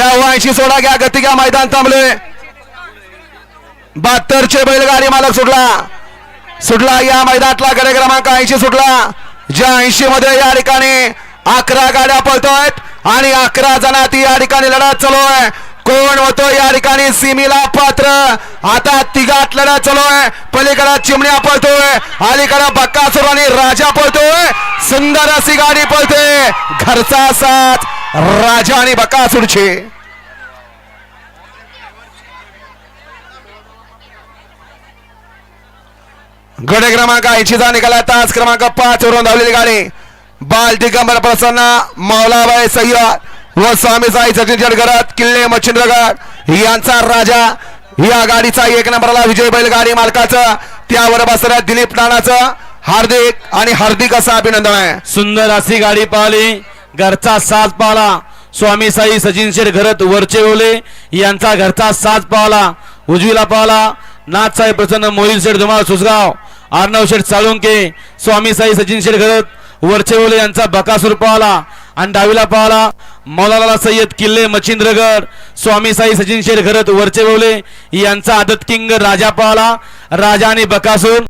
त्या वांशी सोडा घ्या गती घ्या मैदान थांबले. बहात्तरचे बैलगाडी मालक सुटला. सुटला या मैदानातला गडे क्रमांक ऐंशी सुटला. ज्या ऐंशी मध्ये या ठिकाणी अकरा गाड्या पळतोय आणि अकरा जणात या ठिकाणी लढत चालू आहे. कोण होतो या ठिकाणी? सिमीला पात्र. आता तिघात लढत चालू आहे. पलीकडे चिमण्या पळतोय. अलीकडे बक्कासूर आणि राजा पळतोय. सुंदर अशी गाडी पळते. घरचा साथ. राजा आणि बकासूरचे. गडे क्रमांक ऐंशीचा निघाला तास क्रमांक पाच वरून धावलेली गाडी. बाल दिगंबर प्रसन्न मौलाबाई सय्यद व स्वामी साई सचिन किल्ले मच्छिंद्रगड यांचा राजा. या गाडीचा एक नंबरला विजय बैलगाडी मालकाचं त्यावर बसऱ्या दिलीप नानाचं हार्दिक आणि हार्दिक असं अभिनंदन आहे. सुंदर अशी गाडी पाहिली. घरचा साज पाहला. स्वामी साई सचिन शेठ घरत वरचे ओले यांचा घरचा साज पाहला उजवीला पाहला. नाथसाहेब प्रसन्न मोहिल शेठ धुमाळ सुसगाव. आर्णव शेठ साळुंके. स्वामी साई सचिन शेठ घरत वरचे ओले यांचा बकासूर पाहला आणि डावीला पाहला. मौलाला सय्यद किल्ले मच्छिंद्रगड. स्वामी साई सचिन शेठ घरत वरचे ओले यांचा आदत किंग राजा पाहला. राजा आणि बकासूर.